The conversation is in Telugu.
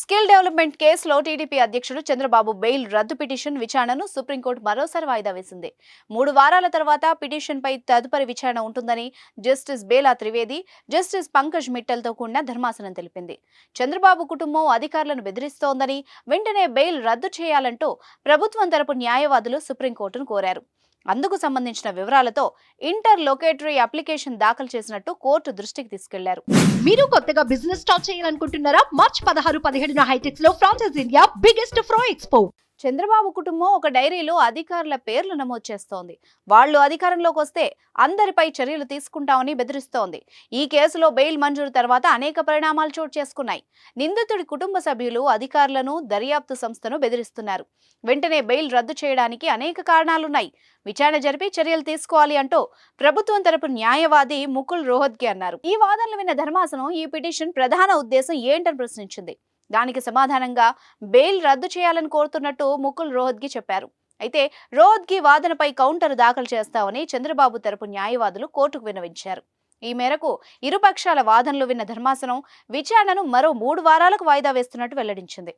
స్కిల్ డెవలప్మెంట్ కేసులో టీడీపీ అధ్యక్షుడు చంద్రబాబు బెయిల్ రద్దు పిటిషన్ విచారణను సుప్రీంకోర్టు మరోసారి వాయిదా వేసింది. మూడు వారాల తర్వాత పిటిషన్పై తదుపరి విచారణ ఉంటుందని జస్టిస్ బేలా త్రివేది జస్టిస్ పంకజ్ మిట్టల్తో కూడిన ధర్మాసనం తెలిపింది. చంద్రబాబు కుటుంబం అధికారులను బెదిరిస్తోందని వెంటనే బెయిల్ రద్దు చేయాలంటూ ప్రభుత్వం తరపు న్యాయవాదులు సుప్రీంకోర్టును కోరారు. అందుకు సంబంధించిన వివరాలతో ఇంటర్ లొకేటరీ అప్లికేషన్ దాఖలు చేసినట్టు కోర్టు దృష్టికి తీసుకెళ్ళారు. మీరు కొత్తగా బిజినెస్ స్టార్ట్ చేయాలనుకుంటున్నారా? మార్చ్ పదహారు పదిహేడున హైటెక్స్లో franchise India biggest pro expo. Chandrababu కుటుంబం ఒక డైరీలో అధికారుల పేర్లు నమోదు చేస్తోంది. వాళ్ళు అధికారంలోకి వస్తే అందరిపై చర్యలు తీసుకుంటామని బెదిరిస్తోంది. ఈ కేసులో బెయిల్ మంజూరు తర్వాత అనేక పరిణామాలు చోటు చేసుకున్నాయి. నిందితుడి కుటుంబ సభ్యులు అధికారులను దర్యాప్తు సంస్థను బెదిరిస్తున్నారు. వెంటనే బెయిల్ రద్దు చేయడానికి అనేక కారణాలున్నాయి. విచారణ జరిపి చర్యలు తీసుకోవాలి అంటూ ప్రభుత్వం తరపు న్యాయవాది ముకుల్ రోహత్గి అన్నారు. ఈ వాదనలు విన్న ధర్మాసనం ఈ పిటిషన్ ప్రధాన ఉద్దేశం ఏంటని ప్రశ్నించింది. దానికి సమాధానంగా బెయిల్ రద్దు చేయాలని కోరుతున్నట్టు ముకుల్ రోహద్గి చెప్పారు. అయితే రోహద్గి వాదనపై కౌంటర్ దాఖలు చేస్తామని చంద్రబాబు తరపు న్యాయవాదులు కోర్టుకు విన్నవించారు. ఈ మేరకు ఇరుపక్షాల వాదనలు విన్న ధర్మాసనం విచారణను మరో మూడు వారాలకు వాయిదా వేస్తున్నట్టు వెల్లడించింది.